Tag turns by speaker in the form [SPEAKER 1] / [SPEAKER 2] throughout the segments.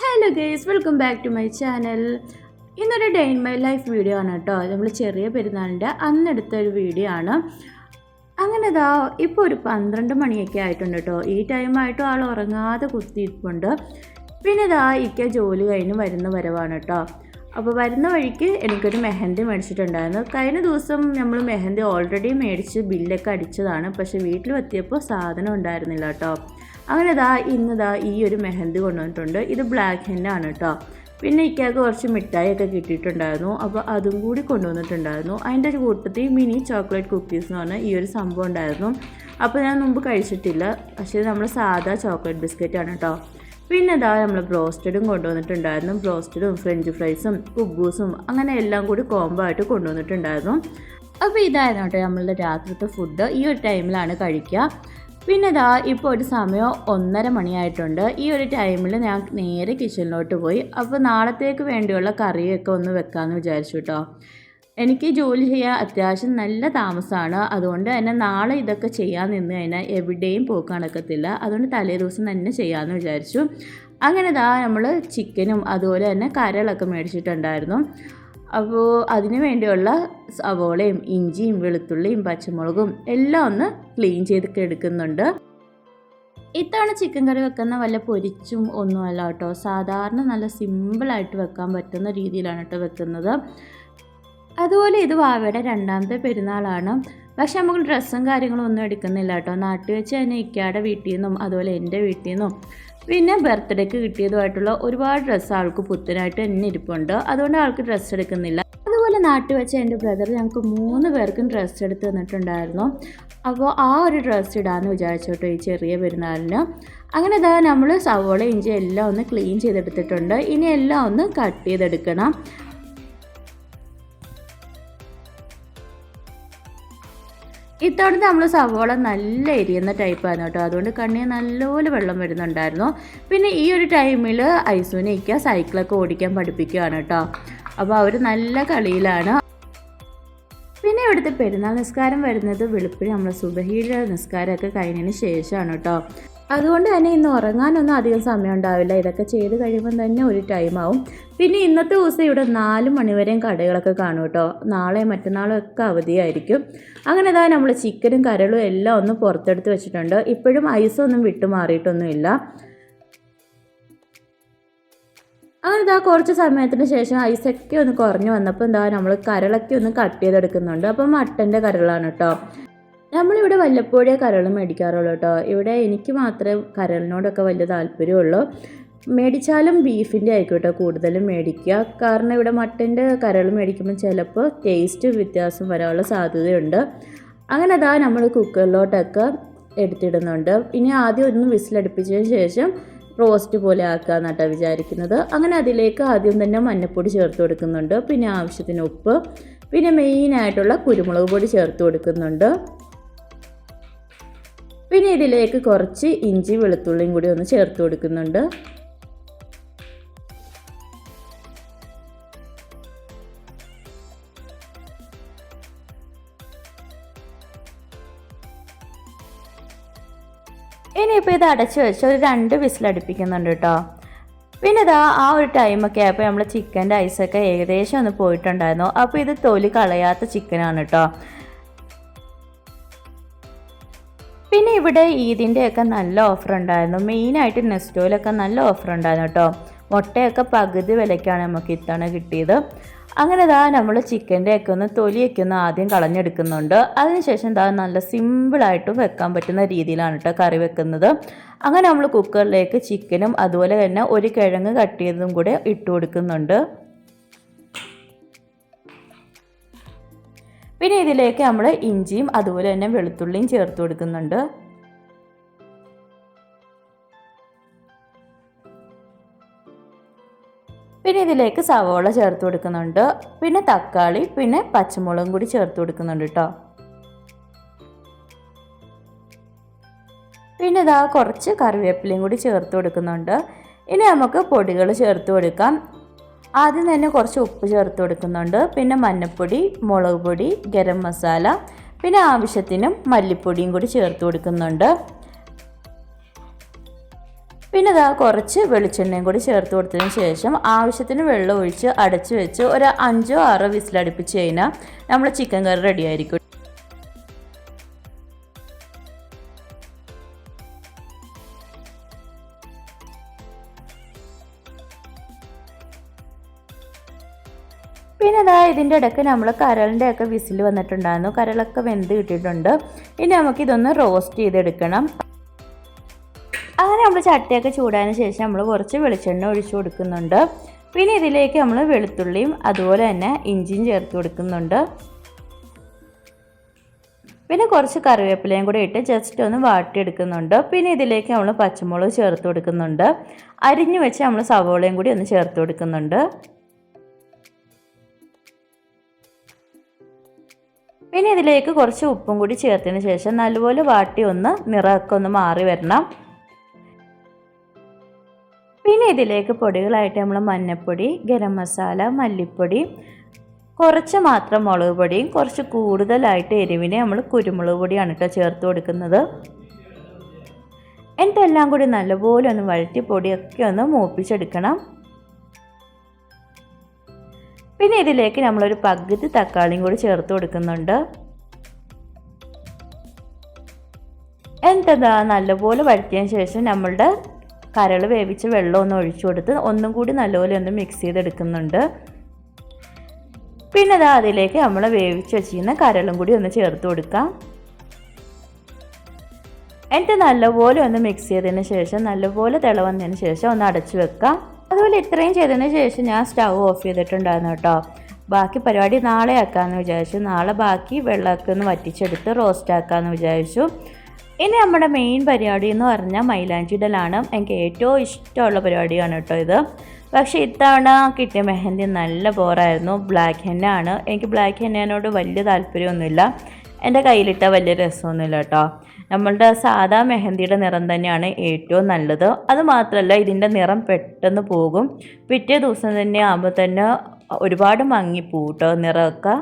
[SPEAKER 1] Hello guys welcome back to my channel ഇന്നൊരു day in my life video ആണ് കേട്ടോ. നമ്മൾ ചെറിയ പെരുന്നാളിന്റെ അന്നെടുത്ത ഒരു വീഡിയോ ആണ്. അങ്ങനെ ഇതാ ഇപ്പോൾ ഒരു പന്ത്രണ്ട് മണിയൊക്കെ ആയിട്ടുണ്ട് കേട്ടോ. ഈ ടൈമായിട്ടും ആൾ ഉറങ്ങാതെ കുത്തിയിരിപ്പുണ്ട്. പിന്നെ ഇതാ ഇക്ക ജോലി കഴിഞ്ഞ് വരുന്ന വരവാണ് കേട്ടോ. അപ്പോൾ വരുന്ന വഴിക്ക് എനിക്കൊരു മെഹന്തി മേടിച്ചിട്ടുണ്ടായിരുന്നു. കഴിഞ്ഞ ദിവസം നമ്മൾ മെഹന്തി ഓൾറെഡി മേടിച്ച് ബില്ലൊക്കെ അടിച്ചതാണ്. പക്ഷേ വീട്ടിൽ എത്തിയപ്പോൾ സാധനം ഉണ്ടായിരുന്നില്ല കേട്ടോ. അങ്ങനെ ഇതാ ഇന്നിതാ ഈ ഒരു മെഹന്തി കൊണ്ടുവന്നിട്ടുണ്ട്. ഇത് ബ്ലാക്ക് ഹെന്നാണ് കേട്ടോ. പിന്നെ ഇക്കാക്ക് കുറച്ച് മിഠായിയൊക്കെ കിട്ടിയിട്ടുണ്ടായിരുന്നു. അപ്പോൾ അതും കൂടി കൊണ്ടുവന്നിട്ടുണ്ടായിരുന്നു. അതിന്റെ ഒരു കൂട്ടത്തിൽ മിനി ചോക്ലേറ്റ് കുക്കീസ് എന്ന് പറഞ്ഞാൽ ഈ ഒരു സംഭവം ഉണ്ടായിരുന്നു. അപ്പോൾ ഞാൻ മുമ്പ് കഴിച്ചിട്ടില്ല. പക്ഷേ നമ്മൾ സാധാ ചോക്ലേറ്റ് ബിസ്ക്കറ്റാണ് കേട്ടോ. പിന്നെ ഇതാ നമ്മൾ ബ്രോസ്റ്റഡും കൊണ്ടുവന്നിട്ടുണ്ടായിരുന്നു. ബ്രോസ്റ്റഡും ഫ്രഞ്ച് ഫ്രൈസും കുബൂസും അങ്ങനെ എല്ലാം കൂടി കോംബോ ആയിട്ട് കൊണ്ടുവന്നിട്ടുണ്ടായിരുന്നു. അപ്പോൾ ഇതായിരുന്നു കേട്ടോ നമ്മളുടെ രാത്രിത്തെ ഫുഡ് ഈ ഒരു ടൈമിലാണ് കഴിക്കുക. പിന്നെ ഇതാ ഇപ്പോൾ ഒരു സമയം ഒന്നര മണിയായിട്ടുണ്ട്. ഈ ഒരു ടൈമിൽ ഞാൻ നേരെ കിച്ചണിലോട്ട് പോയി. അപ്പോൾ നാളത്തേക്ക് വേണ്ടിയുള്ള കറിയൊക്കെ ഒന്ന് വെക്കാമെന്ന് വിചാരിച്ചു കേട്ടോ. എനിക്ക് ജോലി ചെയ്യാൻ അത്യാവശ്യം നല്ല താമസമാണ് അതുകൊണ്ട് തന്നെ നാളെ ഇതൊക്കെ ചെയ്യാൻ നിന്ന് കഴിഞ്ഞാൽ എവിടെയും പോക്ക് നടക്കത്തില്ല അതുകൊണ്ട് തലേ ദിവസം തന്നെ ചെയ്യാമെന്ന് വിചാരിച്ചു. അങ്ങനെ ഇതാ നമ്മൾ ചിക്കനും അതുപോലെ തന്നെ കരളൊക്കെ മേടിച്ചിട്ടുണ്ടായിരുന്നു. അപ്പോൾ അതിന് വേണ്ടിയുള്ള സവോളയും ഇഞ്ചിയും വെളുത്തുള്ളിയും പച്ചമുളകും എല്ലാം ഒന്ന് ക്ലീൻ ചെയ്തൊക്കെ എടുക്കുന്നുണ്ട്. ഇത്തവണ ചിക്കൻ കറി വെക്കുന്ന വല്ല പൊരിച്ചും ഒന്നുമല്ല കേട്ടോ. സാധാരണ നല്ല സിമ്പിളായിട്ട് വെക്കാൻ പറ്റുന്ന രീതിയിലാണ് കേട്ടോ വെക്കുന്നത്. അതുപോലെ ഇത് വാവയുടെ രണ്ടാമത്തെ പെരുന്നാളാണ്. പക്ഷെ നമുക്ക് ഡ്രസ്സും കാര്യങ്ങളും ഒന്നും എടുക്കുന്നില്ല കേട്ടോ. നാട്ടിൽ വെച്ച് തന്നെ ഇക്കയുടെ വീട്ടിൽ നിന്നും അതുപോലെ എന്റെ വീട്ടിൽ നിന്നും പിന്നെ ബർത്ത്ഡേക്ക് കിട്ടിയതുമായിട്ടുള്ള ഒരുപാട് ഡ്രസ്സ് ആൾക്ക് പുത്തനായിട്ട് തന്നെ ഇരിപ്പുണ്ട്. അതുകൊണ്ട് ആൾക്ക് ഡ്രസ്സ് എടുക്കുന്നില്ല. അതുപോലെ നാട്ടിൽ വെച്ച് എന്റെ ബ്രദർ ഞങ്ങൾക്ക് മൂന്ന് പേർക്കും ഡ്രസ്സ് എടുത്ത് തന്നിട്ടുണ്ടായിരുന്നു. അപ്പോൾ ആ ഒരു ഡ്രസ്സ് ഇടാമെന്ന് വിചാരിച്ചോട്ടോ ഈ ചെറിയ പെരുന്നാളിന്. അങ്ങനെ ഇതാ നമ്മൾ സവോള ഇഞ്ചി എല്ലാം ഒന്ന് ക്ലീൻ ചെയ്തെടുത്തിട്ടുണ്ട്. ഇനി എല്ലാം ഒന്ന് കട്ട് ചെയ്തെടുക്കണം. ഇത്തവണ നമ്മൾ സവോള നല്ല എരിയുന്ന ടൈപ്പാണ് കേട്ടോ. അതുകൊണ്ട് കണ്ണിന് നല്ലപോലെ വെള്ളം വരുന്നുണ്ടായിരുന്നു. പിന്നെ ഈ ഒരു ടൈമിൽ ഐസുവിനെ ഇക്ക സൈക്കിളൊക്കെ ഓടിക്കാൻ പഠിപ്പിക്കുകയാണ് കേട്ടോ. അപ്പോൾ അവർ നല്ല കളിയിലാണ്. പിന്നെ ഇവിടുത്തെ പെരുന്നാൾ നിസ്കാരം വരുന്നത് വെളുപ്പിന് നമ്മൾ സുബഹിയുടെ നിസ്കാരമൊക്കെ കഴിഞ്ഞതിന് ശേഷമാണ് കേട്ടോ. അതുകൊണ്ട് തന്നെ ഇന്ന് ഉറങ്ങാനൊന്നും അധികം സമയം ഉണ്ടാവില്ല. ഇതൊക്കെ ചെയ്ത് കഴിയുമ്പോൾ തന്നെ ഒരു ടൈം ആവും. പിന്നെ ഇന്നത്തെ ദിവസം ഇവിടെ നാല് മണിവരെയും കടകളൊക്കെ കാണും കേട്ടോ. നാളെ മറ്റന്നാളും ഒക്കെ അവധിയായിരിക്കും. അങ്ങനെ ഇതാ നമ്മൾ ചിക്കനും കരളും എല്ലാം ഒന്ന് പുറത്തെടുത്ത് വെച്ചിട്ടുണ്ട്. ഇപ്പോഴും ഐസൊന്നും വിട്ടുമാറിയിട്ടൊന്നുമില്ല അങ്ങനെ ഇതാ കുറച്ച് സമയത്തിന് ശേഷം ഐസൊക്കെ ഒന്ന് കുറഞ്ഞു വന്നപ്പോൾ എന്താ നമ്മൾ കരളൊക്കെ ഒന്ന് കട്ട് ചെയ്തെടുക്കുന്നുണ്ട്. അപ്പം മട്ടന്റെ കരളാണ് കേട്ടോ. നമ്മളിവിടെ വല്ലപ്പോഴേ കരൾ മേടിക്കാറുള്ളൂ കേട്ടോ. ഇവിടെ എനിക്ക് മാത്രമേ കരളിനോടൊക്കെ വലിയ താല്പര്യമുള്ളൂ. മേടിച്ചാലും ബീഫിന്റെ ആയിക്കോട്ടെ കേട്ടോ കൂടുതലും മേടിക്കുക. കാരണം ഇവിടെ മട്ടന്റെ കരൾ മേടിക്കുമ്പോൾ ചിലപ്പോൾ ടേസ്റ്റ് വ്യത്യാസം വരാനുള്ള സാധ്യതയുണ്ട്. അങ്ങനെ അതാ നമ്മൾ കുക്കറിലോട്ടൊക്കെ എടുത്തിടുന്നുണ്ട്. ഇനി ആദ്യം ഒന്ന് വിസിലടുപ്പിച്ചതിന് ശേഷം റോസ്റ്റ് പോലെ ആക്കാമെന്ന് കേട്ടോ വിചാരിക്കുന്നത്. അങ്ങനെ അതിലേക്ക് ആദ്യം തന്നെ മഞ്ഞപ്പൊടി ചേർത്ത് കൊടുക്കുന്നുണ്ട്. പിന്നെ ആവശ്യത്തിന് ഉപ്പ്. പിന്നെ മെയിനായിട്ടുള്ള കുരുമുളക് പൊടി ചേർത്ത് കൊടുക്കുന്നുണ്ട്. പിന്നെ ഇതിലേക്ക് കുറച്ച് ഇഞ്ചി വെളുത്തുള്ളിയും കൂടി ഒന്ന് ചേർത്ത് കൊടുക്കുന്നുണ്ട്. ഇനിയിപ്പോൾ ഇത് അടച്ച് വെച്ച് ഒരു രണ്ട് വിസിലടുപ്പിക്കുന്നുണ്ട് കേട്ടോ പിന്നെ ഇതാ ആ ഒരു ടൈമൊക്കെ ആയപ്പോൾ നമ്മൾ ചിക്കന്റെ ഐസൊക്കെ ഏകദേശം ഒന്ന് പോയിട്ടുണ്ടായിരുന്നു. അപ്പോൾ ഇത് തൊലി കളയാത്ത ചിക്കനാണ് കേട്ടോ ഇവിടെ ഈദിന്റെയൊക്കെ നല്ല ഓഫർ ഉണ്ടായിരുന്നു മെയിനായിട്ട് നെസ്റ്റോയിലൊക്കെ നല്ല ഓഫർ ഉണ്ടായിരുന്നു കേട്ടോ. മുട്ടയൊക്കെ പകുതി വിലയ്ക്കാണ് നമുക്ക് ഇത്തവണ കിട്ടിയത്. അങ്ങനെ ഇതാ നമ്മൾ ചിക്കന്റെ ഒക്കെ ഒന്ന് തൊലിയൊക്കെ ഒന്ന് ആദ്യം കളഞ്ഞെടുക്കുന്നുണ്ട്. അതിനുശേഷം ഇതാ നല്ല സിമ്പിളായിട്ട് വെക്കാൻ പറ്റുന്ന രീതിയിലാണ് കേട്ടോ കറി വെക്കുന്നത്. അങ്ങനെ നമ്മൾ കുക്കറിലേക്ക് ചിക്കനും അതുപോലെ തന്നെ ഒരു കിഴങ്ങ് കട്ട് ചെയ്തതും കൂടെ ഇട്ട് കൊടുക്കുന്നുണ്ട്. പിന്നെ ഇതിലേക്ക് നമ്മൾ ഇഞ്ചിയും അതുപോലെ തന്നെ വെളുത്തുള്ളിയും ചേർത്ത് കൊടുക്കുന്നുണ്ട്. പിന്നെ ഇതിലേക്ക് സവോള ചേർത്ത് കൊടുക്കുന്നുണ്ട്. പിന്നെ തക്കാളി പിന്നെ പച്ചമുളകും കൂടി ചേർത്ത് കൊടുക്കുന്നുണ്ട് കേട്ടോ പിന്നെ ഇതാ കുറച്ച് കറിവേപ്പിലയും കൂടി ചേർത്ത് കൊടുക്കുന്നുണ്ട്. ഇനി നമുക്ക് പൊടികൾ ചേർത്ത് കൊടുക്കാം. ആദ്യം തന്നെ കുറച്ച് ഉപ്പ് ചേർത്ത് കൊടുക്കുന്നുണ്ട്. പിന്നെ മഞ്ഞൾപ്പൊടി മുളക് പൊടി ഗരം മസാല പിന്നെ ആവശ്യത്തിനും മല്ലിപ്പൊടിയും കൂടി ചേർത്ത് കൊടുക്കുന്നുണ്ട്. പിന്നെ ഇതാ കുറച്ച് വെളിച്ചെണ്ണയും കൂടി ചേർത്ത് കൊടുത്തതിന് ശേഷം ആവശ്യത്തിന് വെള്ളം ഒഴിച്ച് അടച്ചു വെച്ച് ഒരു അഞ്ചോ ആറോ വിസിലടുപ്പിച്ച് കഴിഞ്ഞാൽ നമ്മൾ ചിക്കൻ കറി റെഡി ആയിരിക്കും. പിന്നെ അതാ ഇതിന്റെ ഇടയ്ക്ക് നമ്മൾ കരളിന്റെ ഒക്കെ വിസിൽ വന്നിട്ടുണ്ടായിരുന്നു. കരളൊക്കെ വെന്ത് കിട്ടിയിട്ടുണ്ട്. ഇനി നമുക്കിതൊന്ന് റോസ്റ്റ് ചെയ്തെടുക്കണം. അങ്ങനെ നമ്മൾ ചട്ടിയൊക്കെ ചൂടായതിനു ശേഷം നമ്മൾ കുറച്ച് വെളിച്ചെണ്ണ ഒഴിച്ചു കൊടുക്കുന്നുണ്ട്. പിന്നെ ഇതിലേക്ക് നമ്മൾ വെളുത്തുള്ളിയും അതുപോലെ തന്നെ ഇഞ്ചിയും ചേർത്ത് കൊടുക്കുന്നുണ്ട്. പിന്നെ കുറച്ച് കറിവേപ്പിലയും കൂടി ഇട്ട് ജസ്റ്റ് ഒന്ന് വാട്ടിയെടുക്കുന്നുണ്ട്. പിന്നെ ഇതിലേക്ക് നമ്മൾ പച്ചമുളക് ചേർത്ത് കൊടുക്കുന്നുണ്ട്. അരിഞ്ഞു വെച്ച് നമ്മൾ സവോളയും കൂടി ഒന്ന് ചേർത്ത് കൊടുക്കുന്നുണ്ട്. പിന്നെ ഇതിലേക്ക് കുറച്ച് ഉപ്പും കൂടി ചേർത്തതിന് ശേഷം നല്ലപോലെ വാട്ടി ഒന്ന് നിറമൊക്കെ ഒന്ന് മാറി വരണം. പിന്നെ ഇതിലേക്ക് പൊടികളായിട്ട് നമ്മൾ മഞ്ഞൾപ്പൊടി ഗരം മസാല മല്ലിപ്പൊടി കുറച്ച് മാത്രം മുളക് പൊടിയും കുറച്ച് കൂടുതലായിട്ട് എരിവിനെ നമ്മൾ കുരുമുളക് പൊടിയാണ് കേട്ടോ ചേർത്ത് കൊടുക്കുന്നത്. എന്നിട്ടെല്ലാം കൂടി നല്ലപോലെ ഒന്ന് വഴറ്റി പൊടിയൊക്കെ ഒന്ന് മൂപ്പിച്ചെടുക്കണം. പിന്നെ ഇതിലേക്ക് നമ്മളൊരു പകുതി തക്കാളിയും കൂടി ചേർത്ത് കൊടുക്കുന്നുണ്ട്. എന്നിട്ടതാ നല്ലപോലെ വഴറ്റിയതിന് ശേഷം നമ്മളുടെ കരൾ വേവിച്ച് വെള്ളം ഒന്ന് ഒഴിച്ചു കൊടുത്ത് ഒന്നും കൂടി നല്ലപോലെ ഒന്ന് മിക്സ് ചെയ്തെടുക്കുന്നുണ്ട്. പിന്നെ അതാ അതിലേക്ക് നമ്മൾ വേവിച്ച് വെച്ചിരുന്ന കരളും കൂടി ഒന്ന് ചേർത്ത് കൊടുക്കാം. എന്നിട്ട് നല്ലപോലെ ഒന്ന് മിക്സ് ചെയ്തതിന് ശേഷം നല്ലപോലെ തിള വന്നതിന് ശേഷം ഒന്ന് അടച്ചു വെക്കാം. അതുപോലെ ഇത്രയും ചെയ്തതിന് ശേഷം ഞാൻ സ്റ്റവ് ഓഫ് ചെയ്തിട്ടുണ്ടായിരുന്നു കേട്ടോ. ബാക്കി പരിപാടി നാളെ ആക്കാമെന്ന് വിചാരിച്ചു. നാളെ ബാക്കി വെള്ളമൊക്കെ ഒന്ന് വറ്റിച്ചെടുത്ത് റോസ്റ്റ് ആക്കാമെന്ന് വിചാരിച്ചു. ഇനി നമ്മുടെ മെയിൻ പരിപാടി എന്ന് പറഞ്ഞാൽ മൈലാഞ്ചിടലാണ് എനിക്ക് ഏറ്റവും ഇഷ്ടമുള്ള പരിപാടിയാണ് കേട്ടോ ഇത്. പക്ഷേ ഇത്തവണ കിട്ടിയ മെഹന്തി നല്ല ബോറായിരുന്നു ബ്ലാക്ക് ഹെന്നാണ് എനിക്ക് ബ്ലാക്ക് ഹെന്നോട് വലിയ താല്പര്യമൊന്നുമില്ല. എന്റെ കയ്യിലിട്ട വലിയ രസമൊന്നുമില്ല കേട്ടോ. നമ്മളുടെ സാധാ മെഹന്തിയുടെ നിറം തന്നെയാണ് ഏറ്റവും നല്ലത്. അതുമാത്രമല്ല ഇതിന്റെ നിറം പെട്ടെന്ന് പോകും. പിറ്റേ ദിവസം തന്നെ ആകുമ്പോൾ തന്നെ ഒരുപാട് മങ്ങിപ്പോവും കേട്ടോ നിറമൊക്കെ.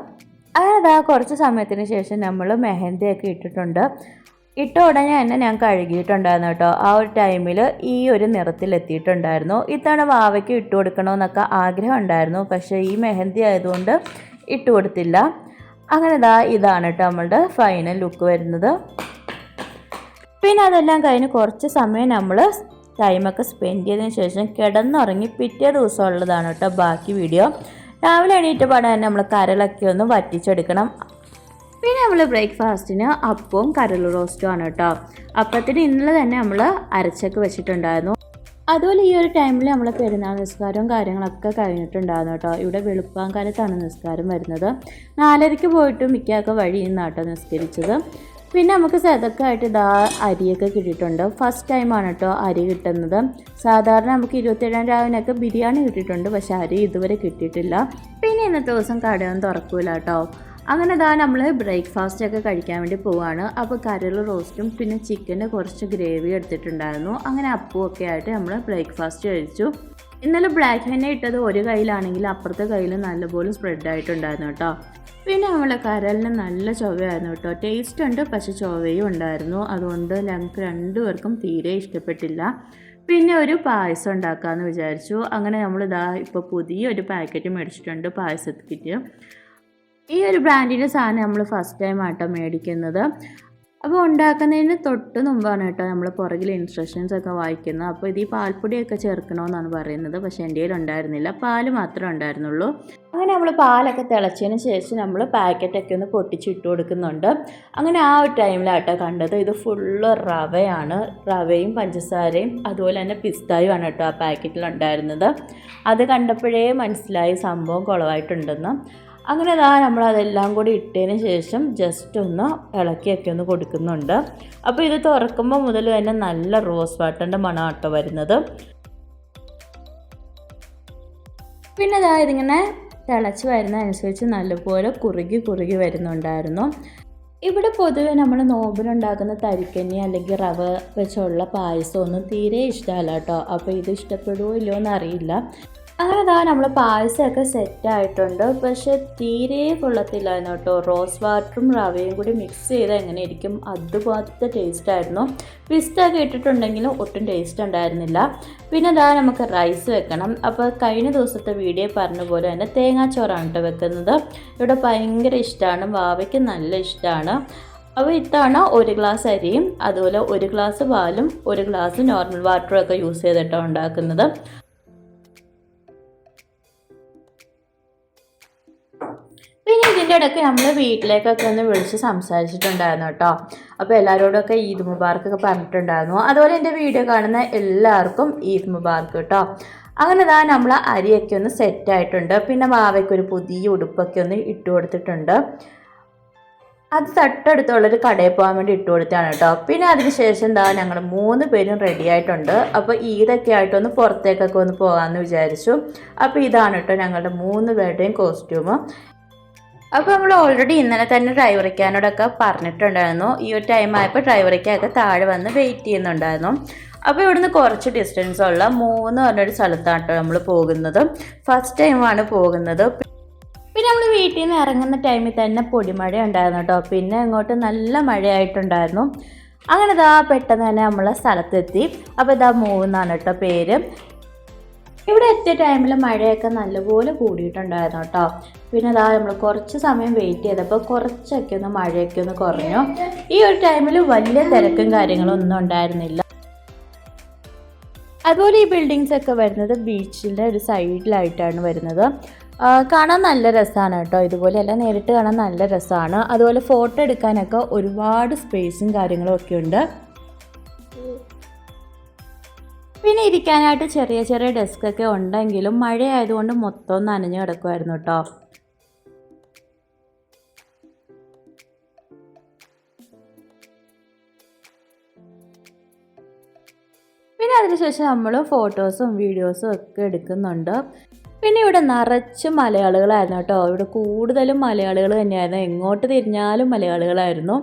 [SPEAKER 1] അങ്ങനെ അതാ കുറച്ച് സമയത്തിന് ശേഷം നമ്മൾ മെഹന്തിയൊക്കെ ഇട്ടിട്ടുണ്ട്. ഇട്ട ഉടനെ തന്നെ ഞാൻ കഴുകിയിട്ടുണ്ടായിരുന്നു കേട്ടോ. ആ ഒരു ടൈമിൽ ഈ ഒരു നിറത്തിലെത്തിയിട്ടുണ്ടായിരുന്നു. ഇത്തവണ വാവയ്ക്ക് ഇട്ട് കൊടുക്കണമെന്നൊക്കെ ആഗ്രഹം ഉണ്ടായിരുന്നു. പക്ഷേ ഈ മെഹന്തി ആയതുകൊണ്ട് ഇട്ട് കൊടുത്തില്ല. അങ്ങനെ ഇതാ ഇതാണ് കേട്ടോ നമ്മളുടെ ഫൈനൽ ലുക്ക് വരുന്നത്. പിന്നെ അതെല്ലാം കഴിഞ്ഞ് കുറച്ച് സമയം നമ്മൾ ടൈമൊക്കെ സ്പെൻഡ് ചെയ്തതിന് ശേഷം കിടന്നുറങ്ങി പിറ്റേ ദിവസം ഉള്ളതാണ് കേട്ടോ ബാക്കി വീഡിയോ രാവിലെ എണീറ്റ് പാടാൻ നമ്മൾ കരളൊക്കെ ഒന്ന് വറ്റിച്ചെടുക്കണം. പിന്നെ നമ്മൾ ബ്രേക്ക്ഫാസ്റ്റിന് അപ്പവും കരൾ റോസ്റ്റും ആണ് കേട്ടോ അപ്പത്തിന് ഇന്നലെ തന്നെ നമ്മൾ അരച്ചൊക്കെ വെച്ചിട്ടുണ്ടായിരുന്നു. അതുപോലെ ഈ ഒരു ടൈമിൽ നമ്മൾ പെരുന്നാൾ നിസ്കാരവും കാര്യങ്ങളൊക്കെ കഴിഞ്ഞിട്ടുണ്ടായിരുന്നു കേട്ടോ ഇവിടെ വെളുപ്പാങ്കാലത്താണ് നിസ്കാരം വരുന്നത്. നാലരയ്ക്ക് പോയിട്ട് മിക്കൊക്കെ വഴി നിന്നാട്ടോ നിസ്കരിച്ചത്. പിന്നെ നമുക്ക് സെതക്കായിട്ട് ഇതാ അരിയൊക്കെ കിട്ടിയിട്ടുണ്ട്. ഫസ്റ്റ് ടൈമാണ് കേട്ടോ അരി കിട്ടുന്നത്. സാധാരണ നമുക്ക് ഇരുപത്തേഴാം രാവിനൊക്കെ ബിരിയാണി കിട്ടിയിട്ടുണ്ട് പക്ഷേ അരി ഇതുവരെ കിട്ടിയിട്ടില്ല. പിന്നെ ഇന്നത്തെ ദിവസം കടയൊന്നും തുറക്കൂല കേട്ടോ അങ്ങനെ ഇതാ നമ്മൾ ബ്രേക്ക്ഫാസ്റ്റ് ഒക്കെ കഴിക്കാൻ വേണ്ടി പോവാണ്. അപ്പോൾ കരൾ റോസ്റ്റും പിന്നെ ചിക്കന്റെ കുറച്ച് ഗ്രേവി എടുത്തിട്ടുണ്ടായിരുന്നു. അങ്ങനെ അപ്പവും ഒക്കെ ആയിട്ട് നമ്മൾ ബ്രേക്ക്ഫാസ്റ്റ് കഴിച്ചു. ഇന്നലെ ബ്ലാക്ക് ഹെന്നെ ഇട്ടത് ഒരു കയ്യിലാണെങ്കിൽ അപ്പുറത്തെ കയ്യിൽ നല്ലപോലെ സ്പ്രെഡ് ആയിട്ടുണ്ടായിരുന്നു കേട്ടോ. പിന്നെ നമ്മളെ കരലിന് നല്ല ചൊവ്വയായിരുന്നു കേട്ടോ. ടേസ്റ്റ് ഉണ്ട് പക്ഷെ ചൊവ്വയും ഉണ്ടായിരുന്നു. അതുകൊണ്ട് ഞങ്ങൾക്ക് രണ്ടുപേർക്കും തീരെ ഇഷ്ടപ്പെട്ടില്ല. പിന്നെ ഒരു പായസം ഉണ്ടാക്കാമെന്ന് വിചാരിച്ചു. അങ്ങനെ നമ്മൾ ഇതാ ഇപ്പോൾ പുതിയൊരു പാക്കറ്റ് മേടിച്ചിട്ടുണ്ട് പായസത്തിക്ക് ഈ ഒരു ബ്രാൻഡിന്റെ സാധനം നമ്മൾ ഫസ്റ്റ് ടൈം ആട്ടോ മേടിക്കുന്നത്. അപ്പോൾ ഉണ്ടാക്കുന്നതിന് തൊട്ട് മുമ്പാണ് കേട്ടോ നമ്മൾ പുറകിൽ ഇൻസ്ട്രക്ഷൻസ് ഒക്കെ വായിക്കുന്നത്. അപ്പോൾ ഇത് ഈ പാൽപ്പൊടിയൊക്കെ ചേർക്കണമെന്നാണ് പറയുന്നത്. പക്ഷേ എന്റെ കയ്യിൽ ഉണ്ടായിരുന്നില്ല. പാൽ മാത്രമേ ഉണ്ടായിരുന്നുള്ളൂ. അങ്ങനെ നമ്മൾ പാലൊക്കെ തിളച്ചതിന് ശേഷം നമ്മൾ പാക്കറ്റൊക്കെ ഒന്ന് പൊട്ടിച്ചിട്ട് കൊടുക്കുന്നുണ്ട്. അങ്ങനെ ആ ഒരു ടൈമിലാട്ടോ കണ്ടത്. ഇത് ഫുള്ള് റവയാണ്. റവയും പഞ്ചസാരയും അതുപോലെ തന്നെ പിസ്തായും ആണ് കേട്ടോ ആ പാക്കറ്റിൽ ഉണ്ടായിരുന്നത്. അത് കണ്ടപ്പോഴേ മനസ്സിലായി. സംഭവം കുളമായിട്ടുണ്ടെന്ന് അങ്ങനെ ഇതാ നമ്മൾ അതെല്ലാം കൂടി ഇട്ടതിന് ശേഷം ജസ്റ്റ് ഒന്ന് ഇളക്കിയൊക്കെ ഒന്ന് കൊടുക്കുന്നുണ്ട്. അപ്പോൾ ഇത് തുറക്കുമ്പോൾ മുതൽ തന്നെ നല്ല റോസ് വാട്ടറിന്റെ മണമാട്ടോ വരുന്നത്. പിന്നെ ഇതാ ഇതിങ്ങനെ തിളച്ച് വരുന്നതനുസരിച്ച് നല്ലപോലെ കുറുകി കുറുകി വരുന്നുണ്ടായിരുന്നു. ഇവിടെ പൊതുവെ നമ്മൾ നോമ്പിനുണ്ടാക്കുന്ന തരിക്കഞ്ഞി അല്ലെങ്കിൽ റവ വെച്ചുള്ള പായസമൊന്നും തീരെ ഇഷ്ടമല്ല കേട്ടോ. അപ്പോൾ ഇത് ഇഷ്ടപ്പെടുമോ ഇല്ലയോ എന്നറിയില്ല അങ്ങനെ അതാ നമ്മൾ പായസമൊക്കെ സെറ്റ് ആയിട്ടുണ്ട് പക്ഷെ തീരെ കൊള്ളത്തില്ലായിരുന്നു കേട്ടോ. റോസ് വാട്ടറും റവയും കൂടി മിക്സ് ചെയ്ത് എങ്ങനെ ഇരിക്കും അതുപോലത്തെ ടേസ്റ്റ് ആയിരുന്നു. പിസ്റ്റൊക്കെ ഇട്ടിട്ടുണ്ടെങ്കിലും ഒട്ടും ടേസ്റ്റ് ഉണ്ടായിരുന്നില്ല. പിന്നെ അതാ നമുക്ക് റൈസ് വെക്കണം. അപ്പോൾ കഴിഞ്ഞ ദിവസത്തെ വീഡിയോ പറഞ്ഞ പോലെ തന്നെ തേങ്ങാച്ചോറാണ് കേട്ടോ വെക്കുന്നത്. ഇവിടെ ഭയങ്കര ഇഷ്ടമാണ്. വാവയ്ക്ക് നല്ല ഇഷ്ടമാണ്. അപ്പോൾ ഇത്തവണ ഒരു ഗ്ലാസ് അരിയും അതുപോലെ ഒരു ഗ്ലാസ് പാലും ഒരു ഗ്ലാസ് നോർമൽ വാട്ടറും ഒക്കെ യൂസ് ചെയ്തിട്ടാണ് ഉണ്ടാക്കുന്നത്. ഇതിന്റെ ഇടയ്ക്ക് നമ്മൾ വീട്ടിലേക്കൊക്കെ ഒന്ന് വിളിച്ച് സംസാരിച്ചിട്ടുണ്ടായിരുന്നു കേട്ടോ. അപ്പോൾ എല്ലാവരോടൊക്കെ ഈദ് മുബാർക്കൊക്കെ പറഞ്ഞിട്ടുണ്ടായിരുന്നു. അതുപോലെ എന്റെ വീഡിയോ കാണുന്ന എല്ലാവർക്കും ഈദ് മുബാർക്ക് കേട്ടോ. അങ്ങനെ ഇതാ നമ്മൾ അരിയൊക്കെ ഒന്ന് സെറ്റ് ആയിട്ടുണ്ട്. പിന്നെ മാവയ്ക്കൊരു പുതിയ ഉടുപ്പൊക്കെ ഒന്ന് ഇട്ട് കൊടുത്തിട്ടുണ്ട്. അത് തൊട്ടടുത്തുള്ളൊരു കടയിൽ പോകാൻ വേണ്ടി ഇട്ട് കൊടുത്താണ് കേട്ടോ. പിന്നെ അതിനുശേഷം എന്താ ഞങ്ങൾ മൂന്ന് പേരും റെഡി ആയിട്ടുണ്ട്. അപ്പോൾ ഈദൊക്കെ ആയിട്ടൊന്ന് പുറത്തേക്കൊക്കെ ഒന്ന് പോകാമെന്ന് വിചാരിച്ചു. അപ്പോൾ ഇതാണ് കേട്ടോ ഞങ്ങളുടെ മൂന്ന് പേരുടെയും കോസ്റ്റ്യൂം അപ്പോൾ നമ്മൾ ഓൾറെഡി ഇന്നലെ തന്നെ ഡ്രൈവറിക്കാനോടൊക്കെ പറഞ്ഞിട്ടുണ്ടായിരുന്നു. ഈ ഒരു ടൈം ആയപ്പോൾ ഡ്രൈവറിക്കൊക്കെ താഴെ വന്ന് വെയിറ്റ് ചെയ്യുന്നുണ്ടായിരുന്നു. അപ്പോൾ ഇവിടുന്ന് കുറച്ച് ഡിസ്റ്റൻസ് ഉള്ള മൂന്ന് പറഞ്ഞൊരു സ്ഥലത്താണ് നമ്മൾ പോകുന്നത്. ഫസ്റ്റ് ടൈമാണ് പോകുന്നത്. പിന്നെ നമ്മൾ വീട്ടിൽ നിന്ന് ഇറങ്ങുന്ന ടൈമിൽ തന്നെ പൊടിമഴ ഉണ്ടായിരുന്നു കേട്ടോ പിന്നെ അങ്ങോട്ട് നല്ല മഴയായിട്ടുണ്ടായിരുന്നു. അങ്ങനെ ഇതാ പെട്ടെന്ന് തന്നെ നമ്മൾ സ്ഥലത്തെത്തി. അപ്പോൾ ഇതാ മൂന്നാണ് കേട്ടോ പേര്. ഇവിടെ എത്തിയ ടൈമിൽ മഴയൊക്കെ നല്ലപോലെ കൂടിയിട്ടുണ്ടായിരുന്നു കേട്ടോ പിന്നെ അതാ നമ്മൾ കുറച്ച് സമയം വെയിറ്റ് ചെയ്തപ്പോൾ കുറച്ചൊക്കെ ഒന്ന് മഴയൊക്കെ ഒന്ന് കുറഞ്ഞു. ഈ ഒരു ടൈമിൽ വലിയ തിരക്കും കാര്യങ്ങളും ഒന്നും ഉണ്ടായിരുന്നില്ല. അതുപോലെ ഈ ബിൽഡിങ്സ് ഒക്കെ വരുന്നത് ബീച്ചിന്റെ ഒരു സൈഡിലായിട്ടാണ് വരുന്നത്. കാണാൻ നല്ല രസമാണ് കേട്ടോ. ഇതുപോലെ എല്ലാം നേരിട്ട് കാണാൻ നല്ല രസമാണ് അതുപോലെ ഫോട്ടോ എടുക്കാനൊക്കെ ഒരുപാട് സ്പേസും കാര്യങ്ങളും ഒക്കെ ഉണ്ട്. പിന്നെ ഇരിക്കാനായിട്ട് ചെറിയ ചെറിയ ഡെസ്ക് ഒക്കെ ഉണ്ടെങ്കിലും മഴയായതുകൊണ്ട് മൊത്തം നനഞ്ഞു കിടക്കുമായിരുന്നു കേട്ടോ. അതിനുശേഷം നമ്മൾ ഫോട്ടോസും വീഡിയോസും ഒക്കെ എടുക്കുന്നുണ്ട്. പിന്നെ ഇവിടെ നിറച്ച് മലയാളികളായിരുന്നു കേട്ടോ. ഇവിടെ കൂടുതലും മലയാളികൾ തന്നെയായിരുന്നു. എങ്ങോട്ട് തിരിഞ്ഞാലും മലയാളികളായിരുന്നു.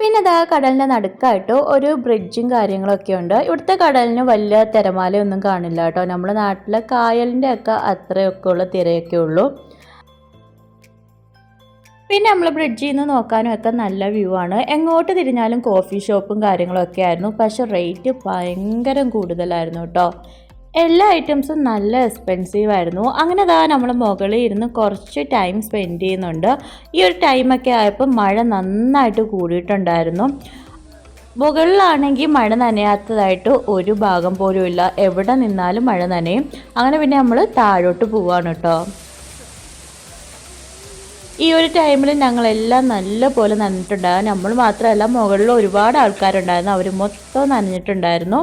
[SPEAKER 1] പിന്നെ ഇതാ കടലിന്റെ നടുക്കായിട്ട് ഒരു ബ്രിഡ്ജും കാര്യങ്ങളൊക്കെ ഉണ്ട്. ഇവിടുത്തെ കടലിന് വലിയ തിരമാലയൊന്നും കാണില്ല കേട്ടോ. നമ്മുടെ നാട്ടിലെ കായലിന്റെ ഒക്കെ അത്രയൊക്കെ ഉള്ള തിരയൊക്കെ ഉള്ളൂ. പിന്നെ നമ്മൾ ബ്രിഡ്ജിൽ നിന്ന് നോക്കാനും ഒക്കെ നല്ല വ്യൂ ആണ്. എങ്ങോട്ട് തിരിഞ്ഞാലും കോഫി ഷോപ്പും കാര്യങ്ങളൊക്കെ ആയിരുന്നു. പക്ഷെ റേറ്റ് ഭയങ്കര കൂടുതലായിരുന്നു കേട്ടോ എല്ലാ ഐറ്റംസും നല്ല എക്സ്പെൻസീവ് ആയിരുന്നു. അങ്ങനെ അതാ നമ്മൾ മുകളിൽ ഇരുന്ന് കുറച്ച് ടൈം സ്പെൻഡ് ചെയ്യുന്നുണ്ട്. ഈ ഒരു ടൈമൊക്കെ ആയപ്പോൾ മഴ നന്നായിട്ട് കൂടിയിട്ടുണ്ടായിരുന്നു. മുകളിലാണെങ്കിൽ മഴ നനയാത്തതായിട്ട് ഒരു ഭാഗം പോലും ഇല്ല. എവിടെ നിന്നാലും മഴ നനയും. അങ്ങനെ പിന്നെ നമ്മൾ താഴോട്ട് പോവാണ് കേട്ടോ ഈ ഒരു ടൈമിൽ ഞങ്ങളെല്ലാം നല്ല പോലെ നനഞ്ഞിട്ടുണ്ടായിരുന്നു നമ്മൾ മാത്രമല്ല മുകളിൽ ഒരുപാട് ആൾക്കാരുണ്ടായിരുന്നു. അവർ മൊത്തം നനഞ്ഞിട്ടുണ്ടായിരുന്നു.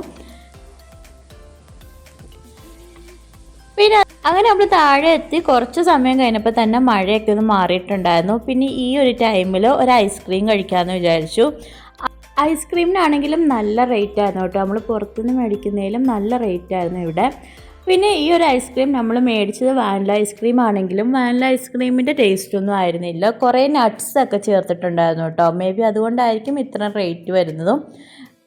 [SPEAKER 1] പിന്നെ അങ്ങനെ നമ്മൾ താഴെ എത്തി. കുറച്ച് സമയം കഴിഞ്ഞപ്പോൾ തന്നെ മഴയൊക്കെ ഒന്ന് മാറിയിട്ടുണ്ടായിരുന്നു. പിന്നെ ഈ ഒരു ടൈമിൽ ഒരു ഐസ്ക്രീം കഴിക്കാമെന്ന് വിചാരിച്ചു. ഐസ്ക്രീമിനാണെങ്കിലും നല്ല റേറ്റ് ആയിരുന്നു കേട്ടോ. നമ്മൾ പുറത്തുനിന്ന് മേടിക്കുന്നതിലും നല്ല റേറ്റ് ആയിരുന്നു ഇവിടെ. പിന്നെ ഈ ഒരു ഐസ്ക്രീം നമ്മൾ മേടിച്ചത് വാനില ഐസ്ക്രീം ആണെങ്കിലും വാനില ഐസ്ക്രീമിന്റെ ടേസ്റ്റ് ഒന്നും ആയിരുന്നില്ല. കുറേ നട്ട്സ് ഒക്കെ ചേർത്തിട്ടുണ്ടായിരുന്നു കേട്ടോ മേ ബി അതുകൊണ്ടായിരിക്കും ഇത്ര റേറ്റ് വരുന്നതും.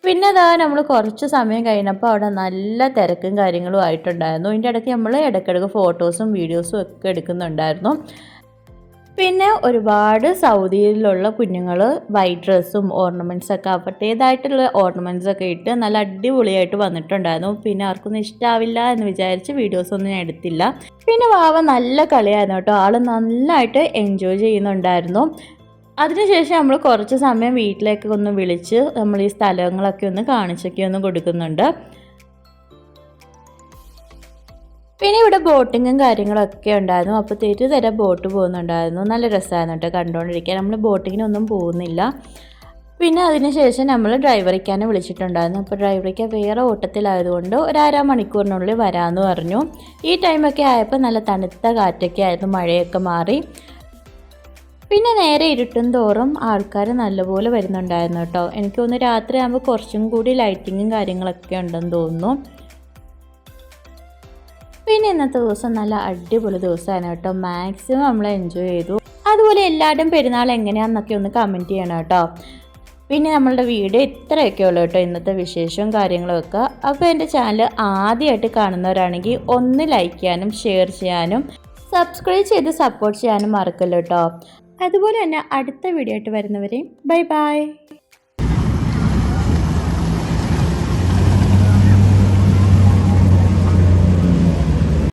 [SPEAKER 1] പിന്നെ അതാ നമ്മൾ കുറച്ച് സമയം കഴിഞ്ഞപ്പോൾ അവിടെ നല്ല തിരക്കും കാര്യങ്ങളും ആയിട്ടുണ്ടായിരുന്നു. ഇതിന്റെ ഇടയ്ക്ക് നമ്മൾ ഇടയ്ക്കിടയ്ക്ക് ഫോട്ടോസും വീഡിയോസും ഒക്കെ എടുക്കുന്നുണ്ടായിരുന്നു. പിന്നെ ഒരുപാട് സൗദിയിലുള്ള കുഞ്ഞുങ്ങൾ വൈറ്റ് ഡ്രസ്സും ഓർണമെന്റ്സ് ഒക്കെ അവരുടേതായിട്ടുള്ള ഓർണമെന്റ്സ് ഒക്കെ ഇട്ട് നല്ല അടിപൊളിയായിട്ട് വന്നിട്ടുണ്ടായിരുന്നു. പിന്നെ ആർക്കൊന്നും ഇഷ്ടാവില്ല എന്ന് വിചാരിച്ച് വീഡിയോസ് ഒന്നും ഞാൻ എടുത്തില്ല. പിന്നെ വാവ നല്ല കളിയായിരുന്നു കേട്ടോ. ആൾ നന്നായിട്ട് എൻജോയ് ചെയ്യുന്നുണ്ടായിരുന്നു. അതിനുശേഷം നമ്മൾ കുറച്ച് സമയം വീട്ടിലേക്ക് ഒന്ന് വിളിച്ച് നമ്മൾ ഈ സ്ഥലങ്ങളൊക്കെ ഒന്ന് കാണിച്ചൊക്കെ ഒന്ന് കൊടുക്കുന്നുണ്ട്. പിന്നെ ഇവിടെ ബോട്ടിങ്ങും കാര്യങ്ങളൊക്കെ ഉണ്ടായിരുന്നു. അപ്പോൾ തെരു തരം ബോട്ട് പോകുന്നുണ്ടായിരുന്നു. നല്ല രസമായിരുന്നു കേട്ടോ കണ്ടുകൊണ്ടിരിക്കാൻ നമ്മൾ ബോട്ടിങ്ങിനൊന്നും പോകുന്നില്ല. പിന്നെ അതിനുശേഷം നമ്മൾ ഡ്രൈവറിക്കാനെ വിളിച്ചിട്ടുണ്ടായിരുന്നു. അപ്പോൾ ഡ്രൈവറിക്ക വേറെ ഓട്ടത്തിലായതുകൊണ്ട് ഒരു അര മണിക്കൂറിനുള്ളിൽ വരാമെന്ന് പറഞ്ഞു. ഈ ടൈമൊക്കെ ആയപ്പോൾ നല്ല തണുത്ത കാറ്റൊക്കെ ആയിരുന്നു. മഴയൊക്കെ മാറി. പിന്നെ നേരെ ഇരുട്ടും തോറും ആൾക്കാർ നല്ലപോലെ വരുന്നുണ്ടായിരുന്നു കേട്ടോ. എനിക്ക് തോന്നുന്നു രാത്രിയാകുമ്പോൾ കുറച്ചും കൂടി ലൈറ്റിങ്ങും കാര്യങ്ങളൊക്കെ ഉണ്ടെന്ന് തോന്നുന്നു. പിന്നെ ഇന്നത്തെ ദിവസം നല്ല അടിപൊളി ദിവസമാണ് കേട്ടോ. മാക്സിമം നമ്മൾ എൻജോയ് ചെയ്തു. അതുപോലെ എല്ലാവരുടെയും പെരുന്നാൾ എങ്ങനെയാണെന്നൊക്കെ ഒന്ന് കമന്റ് ചെയ്യണം കേട്ടോ. പിന്നെ നമ്മളുടെ വീഡിയോ ഇത്രയൊക്കെ ഉള്ളൂ കേട്ടോ. ഇന്നത്തെ വിശേഷവും കാര്യങ്ങളും ഒക്കെ അപ്പോൾ എന്റെ ചാനൽ ആദ്യമായിട്ട് കാണുന്നവരാണെങ്കിൽ ഒന്ന് ലൈക്ക് ചെയ്യാനും ഷെയർ ചെയ്യാനും സബ്സ്ക്രൈബ് ചെയ്ത് സപ്പോർട്ട് ചെയ്യാനും മറക്കല്ലോ കേട്ടോ അതുപോലെ തന്നെ അടുത്ത വീഡിയോ ആയിട്ട് വരുന്നവരെയും ബൈ ബൈ